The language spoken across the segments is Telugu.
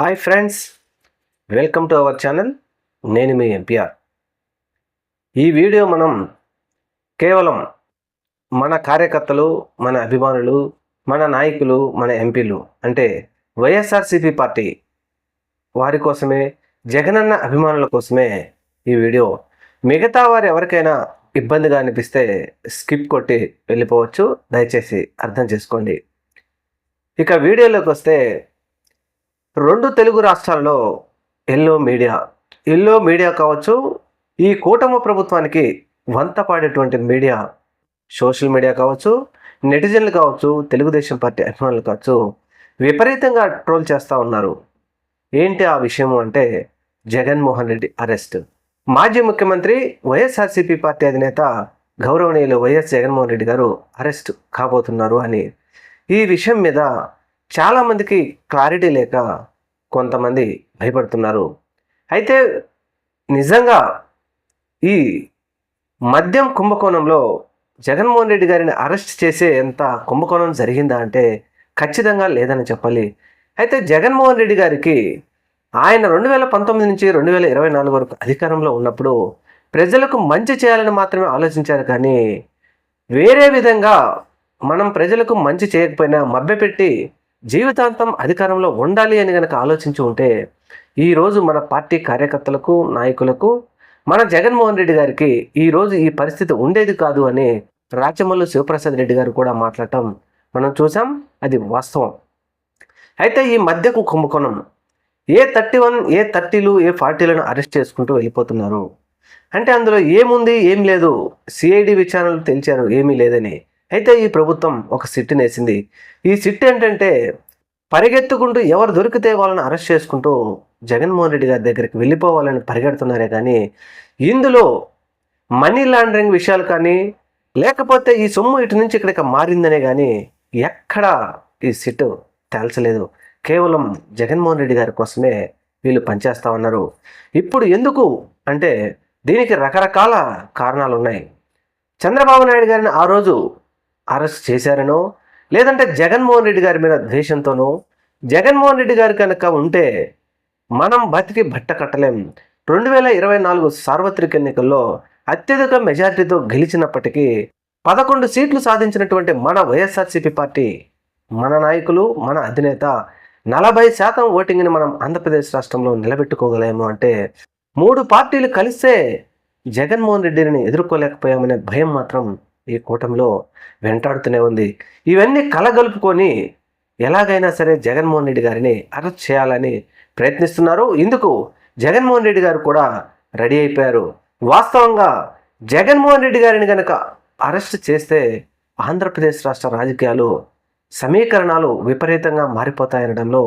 Hi friends welcome to our channel. నేను మీ ఎంపీఆర్ ఈ వీడియో మనం కేవలం మన కార్యకర్తలు మన అభిమానులు మన నాయకులు మన ఎంపీలు అంటే వైఎస్ఆర్సిపి పార్టీ వారి కోసమే జగనన్న అభిమానుల కోసమే ఈ వీడియో. మిగతా వారు ఎవరికైనా ఇబ్బందిగా అనిపిస్తే స్కిప్ కొట్టి వెళ్ళిపోవచ్చు. దయచేసి అర్థం చేసుకోండి. ఇక వీడియోలోకి వస్తే రెండు తెలుగు రాష్ట్రాల్లో ఎల్లో మీడియా. ఎల్లో మీడియా కావచ్చు ఈ కూటమి ప్రభుత్వానికి వంత పాడేటువంటి మీడియా సోషల్ మీడియా కావచ్చు నెటిజన్లు కావచ్చు తెలుగుదేశం పార్టీ అభిమానులు కావచ్చు విపరీతంగా ట్రోల్ చేస్తూ ఉన్నారు. ఏంటి ఆ విషయం అంటే జగన్మోహన్ రెడ్డి అరెస్ట్. మాజీ ముఖ్యమంత్రి వైఎస్ఆర్సీపీ పార్టీ అధినేత గౌరవనీయులు వైఎస్ జగన్మోహన్ రెడ్డి గారు అరెస్ట్ కాబోతున్నారు అని. ఈ విషయం మీద చాలామందికి క్లారిటీ లేక కొంతమంది భయపడుతున్నారు. అయితే నిజంగా ఈ మద్యం కుంభకోణంలో జగన్మోహన్ రెడ్డి గారిని అరెస్ట్ చేసే ఎంత కుంభకోణం జరిగిందా అంటే ఖచ్చితంగా లేదని చెప్పాలి. అయితే జగన్మోహన్ రెడ్డి గారికి ఆయన రెండు వేల పంతొమ్మిది నుంచి రెండు వేల ఇరవై నాలుగు వరకు అధికారంలో ఉన్నప్పుడు ప్రజలకు మంచి చేయాలని మాత్రమే ఆలోచించారు కానీ వేరే విధంగా మనం ప్రజలకు మంచి చేయకపోయినా మభ్యపెట్టి జీవితాంతం అధికారంలో ఉండాలి అని కనుక ఆలోచించి ఉంటే ఈరోజు మన పార్టీ కార్యకర్తలకు నాయకులకు మన జగన్మోహన్ రెడ్డి గారికి ఈరోజు ఈ పరిస్థితి ఉండేది కాదు అని రాచమల్లు శివప్రసాద్ రెడ్డి గారు కూడా మాట్లాడటం మనం చూసాం. అది వాస్తవం. అయితే ఈ మధ్యకు కుంభకోణం. ఏ థర్టీ వన్ ఏ థర్టీలు ఏ ఫార్టీలను అరెస్ట్ చేసుకుంటూ వెళ్ళిపోతున్నారు? అంటే అందులో ఏముంది ఏం లేదు. సిఐడి విచారణలు తెలిచారు ఏమీ లేదని. అయితే ఈ ప్రభుత్వం ఒక సిట్టునేసింది ఈ సిట్ ఏంటంటే పరిగెత్తుకుంటూ ఎవరు దొరికితే వాళ్ళని అరెస్ట్ చేసుకుంటూ జగన్మోహన్ రెడ్డి గారి దగ్గరికి వెళ్ళిపోవాలని పరిగెడుతున్నారే కానీ ఇందులో మనీ లాండరింగ్ విషయాలు కానీ లేకపోతే ఈ సొమ్ము ఇటు నుంచి ఇక్కడికి మారిందనే కానీ ఎక్కడా ఈ సిట్ తేల్చలేదు. కేవలం జగన్మోహన్ రెడ్డి గారి కోసమే వీళ్ళు పనిచేస్తా ఉన్నారు. ఇప్పుడు ఎందుకు అంటే దీనికి రకరకాల కారణాలు ఉన్నాయి చంద్రబాబు నాయుడు గారిని ఆ రోజు అరెస్ట్ చేశారనో లేదంటే జగన్మోహన్ రెడ్డి గారి మీద ద్వేషంతోనో జగన్మోహన్ రెడ్డి గారి కనుక ఉంటే మనం బతికి బట్ట కట్టలేం. రెండు వేల ఇరవై నాలుగు సార్వత్రిక ఎన్నికల్లో అత్యధిక మెజార్టీతో గెలిచినప్పటికీ పదకొండు సీట్లు సాధించినటువంటి మన వైఎస్ఆర్సీపీ పార్టీ మన నాయకులు మన అధినేత నలభై శాతం ఓటింగ్ని మనం ఆంధ్రప్రదేశ్ రాష్ట్రంలో నిలబెట్టుకోగలేము అంటే మూడు పార్టీలు కలిస్తే జగన్మోహన్ రెడ్డిని ఎదుర్కోలేకపోయామనే భయం మాత్రం ఈ కూటమిలో వెంటాడుతూనే ఉంది. ఇవన్నీ కలగలుపుకొని ఎలాగైనా సరే జగన్మోహన్ రెడ్డి గారిని అరెస్ట్ చేయాలని ప్రయత్నిస్తున్నారు. ఇందుకు జగన్మోహన్ రెడ్డి గారు కూడా రెడీ అయిపోయారు. వాస్తవంగా జగన్మోహన్ రెడ్డి గారిని కనుక అరెస్ట్ చేస్తే ఆంధ్రప్రదేశ్ రాష్ట్ర రాజకీయాలు సమీకరణాలు విపరీతంగా మారిపోతాయనడంలో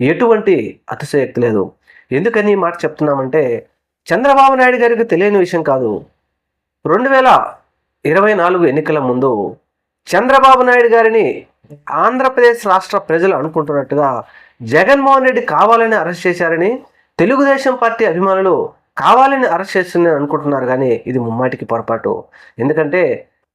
ఎటువంటి అతిశయక్తి లేదు. ఎందుకని ఈ మాట చెప్తున్నామంటే చంద్రబాబు నాయుడు గారికి తెలియని విషయం కాదు. రెండు వేల ఇరవై నాలుగు ఎన్నికల ముందు చంద్రబాబు నాయుడు గారిని ఆంధ్రప్రదేశ్ రాష్ట్ర ప్రజలు అనుకుంటున్నట్టుగా జగన్మోహన్ రెడ్డి కావాలని అరెస్ట్ చేశారని తెలుగుదేశం పార్టీ అభిమానులు కావాలని అరెస్ట్ చేస్తుందని అనుకుంటున్నారు కానీ ఇది ముమ్మాటికి పొరపాటు. ఎందుకంటే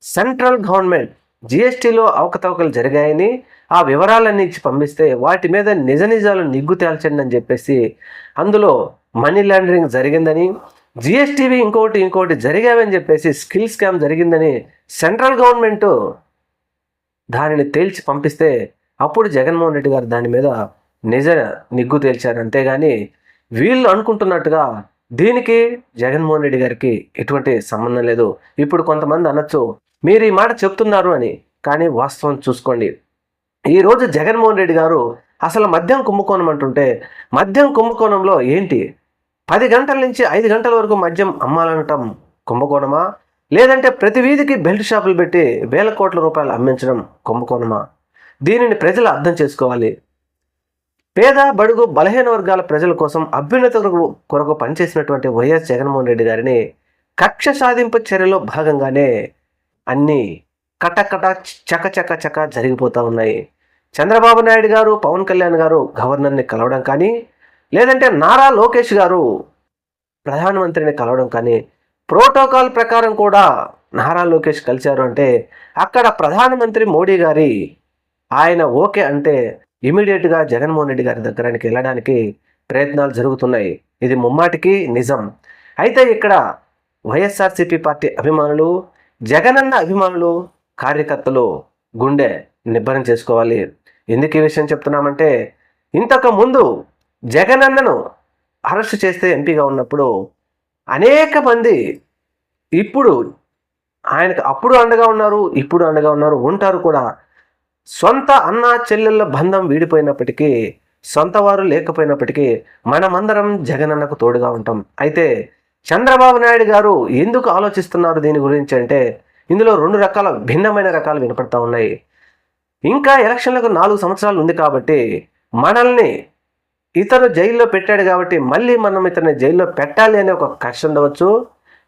సెంట్రల్ గవర్నమెంట్ జిఎస్టీలో అవకతవకలు జరిగాయని ఆ వివరాలన్నీ ఇచ్చి పంపిస్తే వాటి మీద నిజ నిజాలు నిగ్గు తేల్చండి అని చెప్పేసి అందులో మనీ లాండరింగ్ జరిగిందని జిఎస్టీవి ఇంకోటి ఇంకోటి జరిగావని చెప్పేసి స్కిల్ స్కామ్ జరిగిందని సెంట్రల్ గవర్నమెంట్ దానిని తేల్చి పంపిస్తే అప్పుడు జగన్మోహన్ రెడ్డి గారు దాని మీద నిజ నిగ్గు తేల్చారు. అంతేగాని వీళ్ళు అనుకుంటున్నట్టుగా దీనికి జగన్మోహన్ రెడ్డి గారికి ఎటువంటి సంబంధం లేదు. ఇప్పుడు కొంతమంది అనొచ్చు మీరు ఈ మాట చెప్తున్నారు అని. కానీ వాస్తవం చూసుకోండి. ఈరోజు జగన్మోహన్ రెడ్డి గారు అసలు మద్యం కుంభకోణం అంటుంటే మద్యం కుంభకోణంలో ఏంటి? పది గంటల నుంచి ఐదు గంటల వరకు మద్యం అమ్మాలనటం కుంభకోణమా? లేదంటే ప్రతి వీధికి బెల్ట్ షాపులు పెట్టి వేల కోట్ల రూపాయలు అమ్మించడం కుంభకోణమా? దీనిని ప్రజలు అర్థం చేసుకోవాలి. పేద బడుగు బలహీన వర్గాల ప్రజల కోసం అభ్యున్నత కొరకు కొరకు పనిచేసినటువంటి వైఎస్ జగన్మోహన్ రెడ్డి గారిని కక్ష సాధింపు చర్యలో భాగంగానే అన్నీ కటకట చక చక చక జరిగిపోతూ ఉన్నాయి. చంద్రబాబు నాయుడు గారు పవన్ కళ్యాణ్ గారు గవర్నర్ని కలవడం కానీ లేదంటే నారా లోకేష్ గారు ప్రధానమంత్రిని కలవడం కానీ ప్రోటోకాల్ ప్రకారం కూడా నారా లోకేష్ కలిశారు అంటే అక్కడ ప్రధానమంత్రి మోడీ గారి ఆయన ఓకే అంటే ఇమీడియట్గా జగన్మోహన్ రెడ్డి గారి దగ్గరికి వెళ్ళడానికి ప్రయత్నాలు జరుగుతున్నాయి. ఇది ముమ్మాటికి నిజం. అయితే ఇక్కడ వైఎస్ఆర్సీపీ పార్టీ అభిమానులు జగనన్న అభిమానులు కార్యకర్తలు గుండె నిబ్బరం చేసుకోవాలి. ఎందుకు ఈ విషయం చెప్తున్నామంటే ఇంతకు ముందు జగనన్నను అరెస్ట్ చేస్తే ఎంపీగా ఉన్నప్పుడు అనేక మంది ఇప్పుడు ఆయనకు అప్పుడు అండగా ఉన్నారు ఇప్పుడు అండగా ఉన్నారు ఉంటారు కూడా. సొంత అన్న చెల్లెళ్ళ బంధం వీడిపోయినప్పటికీ సొంత వారు లేకపోయినప్పటికీ మనమందరం జగనన్నకు తోడుగా ఉంటాం. అయితే చంద్రబాబు నాయుడు గారు ఎందుకు ఆలోచిస్తున్నారు దీని గురించి అంటే ఇందులో రెండు రకాల భిన్నమైన రకాలు వినపడతా ఉన్నాయి. ఇంకా ఎలక్షన్లకు నాలుగు సంవత్సరాలు ఉంది కాబట్టి మనల్ని ఇతను జైల్లో పెట్టాడు కాబట్టి మళ్ళీ మనం ఇతన్ని జైల్లో పెట్టాలి అనే ఒక కక్ష ఉండవచ్చు.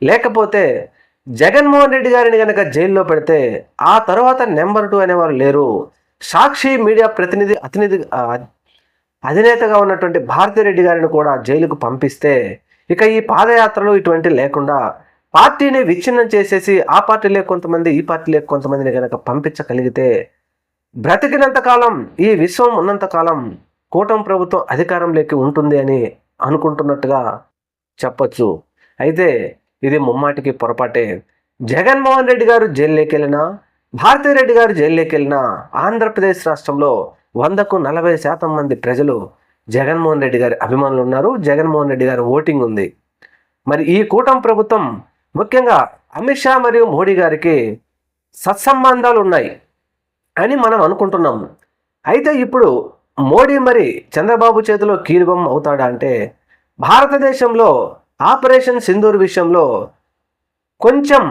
లేకపోతే జగన్మోహన్ రెడ్డి గారిని కనుక జైల్లో పెడితే ఆ తర్వాత నెంబర్ టూ అనేవారు లేరు. సాక్షి మీడియా ప్రతినిధి అతినిధి అధినేతగా ఉన్నటువంటి భారతిరెడ్డి గారిని కూడా జైలుకు పంపిస్తే ఇక ఈ పాదయాత్రలు ఇటువంటి లేకుండా పార్టీని విచ్ఛిన్నం చేసేసి ఆ పార్టీలే కొంతమంది ఈ పార్టీలే కొంతమందిని కనుక పంపించగలిగితే బ్రతికినంత కాలం ఈ విశ్వం ఉన్నంతకాలం కూటమి ప్రభుత్వం అధికారంలోకి ఉంటుంది అని అనుకుంటున్నట్టుగా చెప్పచ్చు. అయితే ఇది ముమ్మాటికి పొరపాటే. జగన్మోహన్ రెడ్డి గారు జైల్లోకి వెళ్ళినా భారతిరెడ్డి గారు జైల్లోకి వెళ్ళినా ఆంధ్రప్రదేశ్ రాష్ట్రంలో వందకు నలభై శాతం మంది ప్రజలు జగన్మోహన్ రెడ్డి గారి అభిమానులు ఉన్నారు. జగన్మోహన్ రెడ్డి గారి ఓటింగ్ ఉంది. మరి ఈ కూటమి ప్రభుత్వం ముఖ్యంగా అమిత్ షా మరియు మోడీ గారికి సత్సంబంధాలు ఉన్నాయి అని మనం అనుకుంటున్నాం. అయితే ఇప్పుడు మోడీ మరి చంద్రబాబు చేతిలో కీలుబొమ్మ అవుతాడా అంటే భారతదేశంలో ఆపరేషన్ సింధూర్ విషయంలో కొంచెం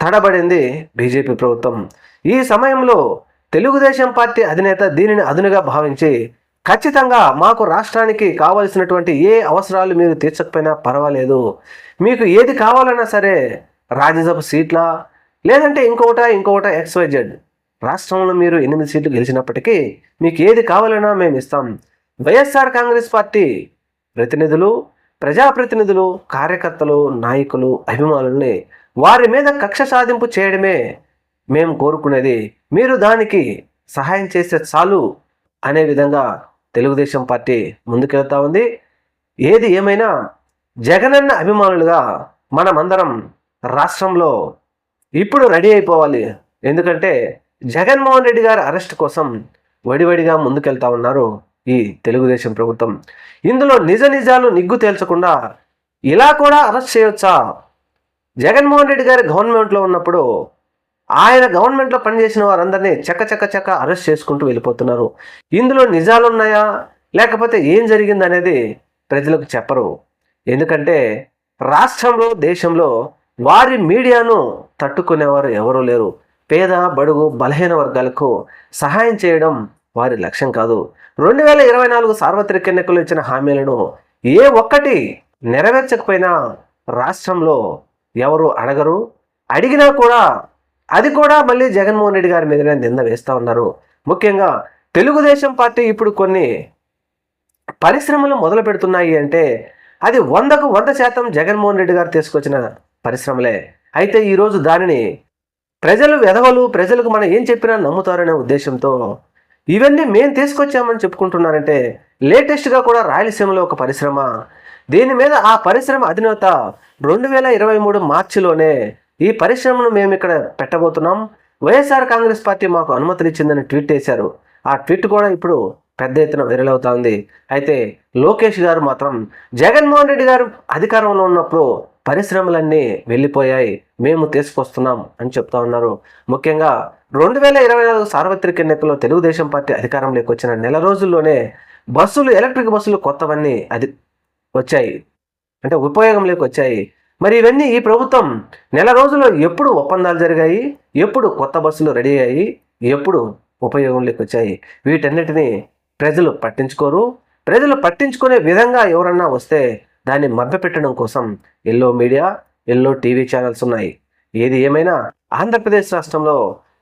తడబడింది బీజేపీ ప్రభుత్వం. ఈ సమయంలో తెలుగుదేశం పార్టీ అధినేత దీనిని అదునుగా భావించి ఖచ్చితంగా మాకు రాష్ట్రానికి కావలసినటువంటి ఏ అవసరాలు మీరు తీర్చకపోయినా పర్వాలేదు. మీకు ఏది కావాలన్నా సరే రాజ్యసభ సీట్లా లేదంటే ఇంకొకట ఇంకొకట ఎక్స్వైజెడ్ రాష్ట్రంలో మీరు ఎనిమిది సీట్లు గెలిచినప్పటికీ మీకు ఏది కావాలన్నా మేము ఇస్తాం. వైఎస్ఆర్ కాంగ్రెస్ పార్టీ ప్రతినిధులు ప్రజాప్రతినిధులు కార్యకర్తలు నాయకులు అభిమానుల్ని వారి మీద కక్ష సాధింపు చేయడమే మేము కోరుకునేది. మీరు దానికి సహాయం చేస్తే చాలు అనే విధంగా తెలుగుదేశం పార్టీ ముందుకెళ్తా ఉంది. ఏది ఏమైనా జగనన్న అభిమానులుగా మనమందరం రాష్ట్రంలో ఇప్పుడు రెడీ అయిపోవాలి. ఎందుకంటే జగన్మోహన్ రెడ్డి గారి అరెస్ట్ కోసం వడివడిగా ముందుకెళ్తా ఉన్నారు ఈ తెలుగుదేశం ప్రభుత్వం. ఇందులో నిజ నిజాలు నిగ్గు తేల్చకుండా ఇలా కూడా అరెస్ట్ చేయొచ్చా? జగన్మోహన్ రెడ్డి గారి గవర్నమెంట్లో ఉన్నప్పుడు ఆయన గవర్నమెంట్లో పనిచేసిన వారందరినీ చక్క చక్క చక్క అరెస్ట్ చేసుకుంటూ వెళ్ళిపోతున్నారు. ఇందులో నిజాలు ఉన్నాయా లేకపోతే ఏం జరిగింది అనేది ప్రజలకు చెప్పరు. ఎందుకంటే రాష్ట్రంలో దేశంలో వారి మీడియాను తట్టుకునేవారు ఎవరూ లేరు. పేద బడుగు బలహీన వర్గాలకు సహాయం చేయడం వారి లక్ష్యం కాదు. రెండు వేల ఇరవై నాలుగు సార్వత్రిక ఎన్నికలు ఇచ్చిన హామీలను ఏ ఒక్కటి నెరవేర్చకపోయినా రాష్ట్రంలో ఎవరు అడగరు. అడిగినా కూడా అది కూడా మళ్ళీ జగన్మోహన్ రెడ్డి గారి మీదనే నింద వేస్తూ ఉన్నారు. ముఖ్యంగా తెలుగుదేశం పార్టీ ఇప్పుడు కొన్ని పరిశ్రమలు మొదలు పెడుతున్నాయి అంటే అది వందకు వంద శాతం జగన్మోహన్ రెడ్డి గారు తీసుకొచ్చిన పరిశ్రమలే. అయితే ఈరోజు దానిని ప్రజలు వెధవలు ప్రజలకు మనం ఏం చెప్పినా నమ్ముతారనే ఉద్దేశంతో ఇవన్నీ మేము తీసుకొచ్చామని చెప్పుకుంటున్నారంటే లేటెస్ట్గా కూడా రాయలసీమలో ఒక పరిశ్రమ. దీని మీద ఆ పరిశ్రమ అధినేత రెండు వేల ఇరవై మూడు మార్చిలోనే ఈ పరిశ్రమను మేము ఇక్కడ పెట్టబోతున్నాం. వైఎస్ఆర్ కాంగ్రెస్ పార్టీ మాకు అనుమతులు ఇచ్చిందని ట్వీట్ చేశారు. ఆ ట్వీట్ కూడా ఇప్పుడు పెద్ద ఎత్తున వైరల్ అవుతోంది. అయితే లోకేష్ గారు మాత్రం జగన్మోహన్ రెడ్డి గారు అధికారంలో ఉన్నప్పుడు పరిశ్రమలన్నీ వెళ్ళిపోయాయి. మేము తీసుకొస్తున్నాం అని చెప్తా ఉన్నారు. ముఖ్యంగా రెండు వేల ఇరవై నాలుగు సార్వత్రిక ఎన్నికల్లో తెలుగుదేశం పార్టీ అధికారంలోకి వచ్చిన నెల రోజుల్లోనే బస్సులు ఎలక్ట్రిక్ బస్సులు కొత్తవన్నీ అది వచ్చాయి. అంటే ఉపయోగంలోకి వచ్చాయి. మరి ఇవన్నీ ఈ ప్రభుత్వం నెల రోజుల్లో ఎప్పుడు ఒప్పందాలు జరిగాయి? ఎప్పుడు కొత్త బస్సులు రెడీ అయ్యాయి? ఎప్పుడు ఉపయోగంలోకి వచ్చాయి? వీటన్నిటిని ప్రజలు పట్టించుకోరు. ప్రజలు పట్టించుకునే విధంగా ఎవరన్నా వస్తే దాన్ని మభ్యపెట్టడం కోసం yellow media yellow TV channels ఉన్నాయి. ఏది ఏమైనా ఆంధ్రప్రదేశ్ రాష్ట్రంలో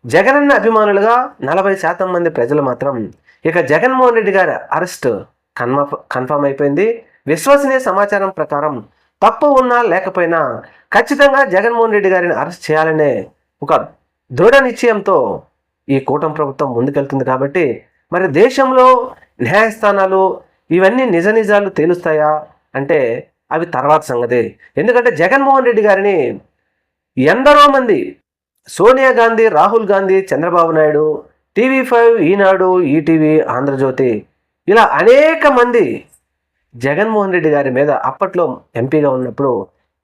జగనన్న అభిమానులుగా నలభై శాతం మంది ప్రజలు మాత్రం ఇక జగన్మోహన్ రెడ్డి గారి అరెస్ట్ కన్ఫర్మ్ కన్ఫర్మ్ అయిపోయింది. విశ్వసనీయ సమాచారం ప్రకారం తప్పు ఉన్నా లేకపోయినా ఖచ్చితంగా జగన్మోహన్ రెడ్డి గారిని అరెస్ట్ చేయాలనే ఒక దృఢ నిశ్చయంతో ఈ కూటమి ప్రభుత్వం ముందుకెళ్తుంది కాబట్టి మరి దేశంలో న్యాయస్థానాలు ఇవన్నీ నిజ నిజాలు తేలుస్తాయా? అంటే అవి తర్వాత సంగతి. ఎందుకంటే జగన్మోహన్ రెడ్డి గారిని ఎందరో మంది Sonia Gandhi Rahul Gandhi Chandrababu Naidu TV five Eenadu ETV Andhra Jyothi ఇలా అనేక మంది జగన్మోహన్ రెడ్డి గారి మీద అప్పట్లో ఎంపీగా ఉన్నప్పుడు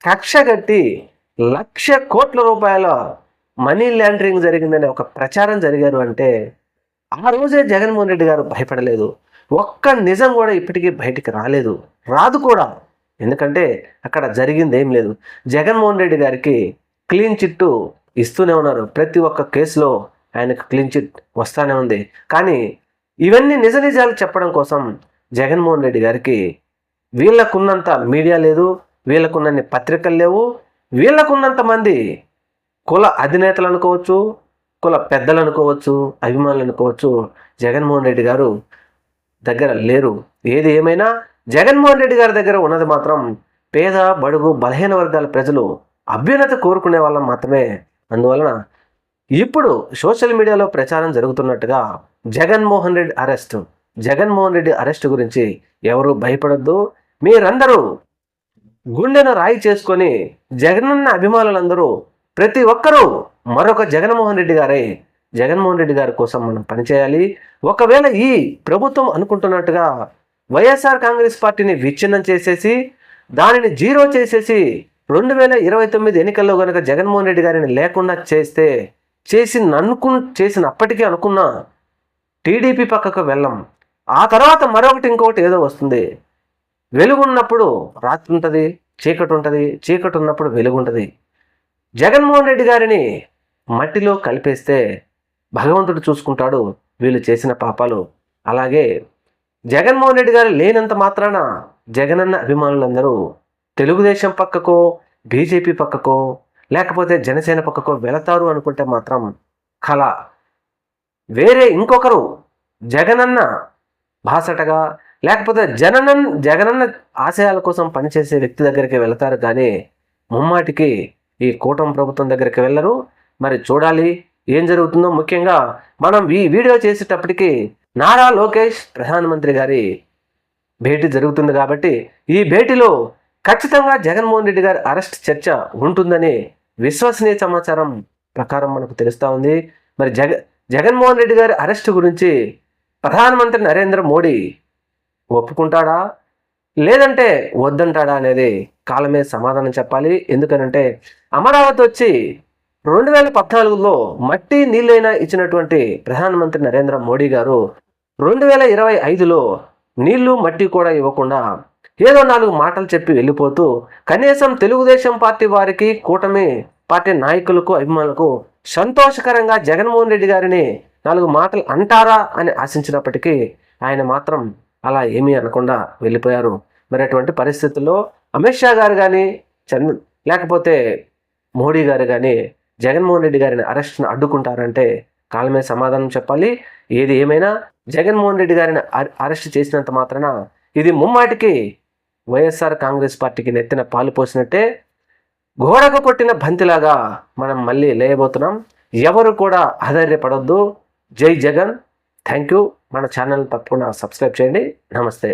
కక్ష కట్టి లక్ష కోట్ల రూపాయల మనీ లాండరింగ్ జరిగిందనే ఒక ప్రచారం జరిగారు అంటే ఆ రోజే జగన్మోహన్ రెడ్డి గారు భయపడలేదు. ఒక్క నిజం కూడా ఇప్పటికీ బయటికి రాలేదు. రాదు కూడా. ఎందుకంటే అక్కడ జరిగింది ఏం లేదు. జగన్మోహన్ రెడ్డి గారికి క్లీన్ చిట్టు ఇస్తూనే ఉన్నారు. ప్రతి ఒక్క కేసులో ఆయనకు క్లీన్ చిట్ వస్తానే ఉంది. కానీ ఇవన్నీ నిజ నిజాలు చెప్పడం కోసం జగన్మోహన్ రెడ్డి గారికి వీళ్ళకున్నంత మీడియా లేదు వీళ్ళకున్నన్ని పత్రికలు లేవు వీళ్ళకున్నంత మంది కుల అధినేతలు అనుకోవచ్చు కుల పెద్దలు అనుకోవచ్చు అభిమానులు అనుకోవచ్చు జగన్మోహన్ రెడ్డి గారు దగ్గర లేరు. ఏది ఏమైనా జగన్మోహన్ రెడ్డి గారి దగ్గర ఉన్నది మాత్రం పేద బడుగు బలహీన వర్గాల ప్రజలు అభ్యున్నత కోరుకునే వాళ్ళం మాత్రమే. అందువలన ఇప్పుడు సోషల్ మీడియాలో ప్రచారం జరుగుతున్నట్టుగా జగన్మోహన్ రెడ్డి అరెస్ట్. జగన్మోహన్ రెడ్డి అరెస్ట్ గురించి ఎవరు భయపడొద్దు. మీరందరూ గుండెను రాయి చేసుకొని జగనన్న అభిమానులందరూ ప్రతి ఒక్కరూ మరొక జగన్మోహన్ రెడ్డి గారే. జగన్మోహన్ రెడ్డి గారి కోసం మనం పనిచేయాలి. ఒకవేళ ఈ ప్రభుత్వం అనుకుంటున్నట్టుగా వైఎస్ఆర్ కాంగ్రెస్ పార్టీని విచ్ఛిన్నం చేసేసి దానిని జీరో చేసేసి రెండు వేల ఇరవై తొమ్మిది ఎన్నికల్లో కనుక జగన్మోహన్ రెడ్డి గారిని లేకుండా చేస్తే చేసి అనుకు చేసినప్పటికీ అనుకున్నా టీడీపీ పక్కకు వెళ్ళం. ఆ తర్వాత మరొకటి ఇంకొకటి ఏదో వస్తుంది. వెలుగున్నప్పుడు రాత్రి ఉంటుంది చీకటి ఉంటుంది చీకటి ఉన్నప్పుడు వెలుగు ఉంటుంది. జగన్మోహన్ రెడ్డి గారిని మట్టిలో కలిపేస్తే భగవంతుడు చూసుకుంటాడు వీళ్ళు చేసిన పాపాలు. అలాగే జగన్మోహన్ రెడ్డి గారు లేనంత మాత్రాన జగనన్న అభిమానులందరూ తెలుగుదేశం పక్కకో బీజేపీ పక్కకో లేకపోతే జనసేన పక్కకో వెళతారు అనుకుంటే మాత్రం కళ. వేరే ఇంకొకరు జగనన్న భాసటగా లేకపోతే జననన్ జగనన్న ఆశయాల కోసం పనిచేసే వ్యక్తి దగ్గరికి వెళతారు కానీ ముమ్మాటికి ఈ కూటమి ప్రభుత్వం దగ్గరికి వెళ్ళరు. మరి చూడాలి ఏం జరుగుతుందో ముఖ్యంగా మనం ఈ వీడియో చేసేటప్పటికి నారా లోకేష్ ప్రధానమంత్రి గారి భేటీ జరుగుతుంది కాబట్టి ఈ భేటీలో ఖచ్చితంగా జగన్మోహన్ రెడ్డి గారి అరెస్ట్ చర్చ ఉంటుందని విశ్వసనీయ సమాచారం ప్రకారం మనకు తెలుస్తూ ఉంది. మరి జగ జగన్మోహన్ రెడ్డి గారి అరెస్ట్ గురించి ప్రధానమంత్రి నరేంద్ర మోడీ ఒప్పుకుంటాడా? లేదంటే వద్దంటాడా అనేది కాలమే సమాధానం చెప్పాలి. ఎందుకనంటే అమరావతి వచ్చి రెండు వేల పద్నాలుగులో మట్టి నీళ్ళైనా ఇచ్చినటువంటి ప్రధానమంత్రి నరేంద్ర మోడీ గారు రెండు వేల ఇరవై ఐదులో నీళ్ళు మట్టి కూడా ఇవ్వకుండా ఏదో నాలుగు మాటలు చెప్పి వెళ్ళిపోతూ కనీసం తెలుగుదేశం పార్టీ వారికి కూటమి పార్టీ నాయకులకు అభిమానులకు సంతోషకరంగా జగన్మోహన్ రెడ్డి గారిని నాలుగు మాటలు అంటారా అని ఆశించినప్పటికీ ఆయన మాత్రం అలా ఏమీ అనకుండా వెళ్ళిపోయారు. మరి అటువంటి పరిస్థితుల్లో అమిత్ షా గారు కానీ చంద్ర లేకపోతే మోడీ గారు కానీ జగన్మోహన్ రెడ్డి గారిని అరెస్ట్ను అడ్డుకుంటారంటే కాలమే సమాధానం చెప్పాలి. ఏది ఏమైనా జగన్మోహన్ రెడ్డి గారిని అరెస్ట్ చేసినంత మాత్రాన ఇది ముమ్మాటికి వైఎస్ఆర్ కాంగ్రెస్ పార్టీకి నెత్తిన పాలు పోసినట్టే గోడకు కొట్టిన బంతిలాగా మనం మళ్ళీ లేయబోతున్నాం. ఎవరు కూడా ఆధైర్యపడొద్దు జై జగన్. థ్యాంక్ యూ మన ఛానల్ తప్పకుండా సబ్స్క్రైబ్ చేయండి. నమస్తే.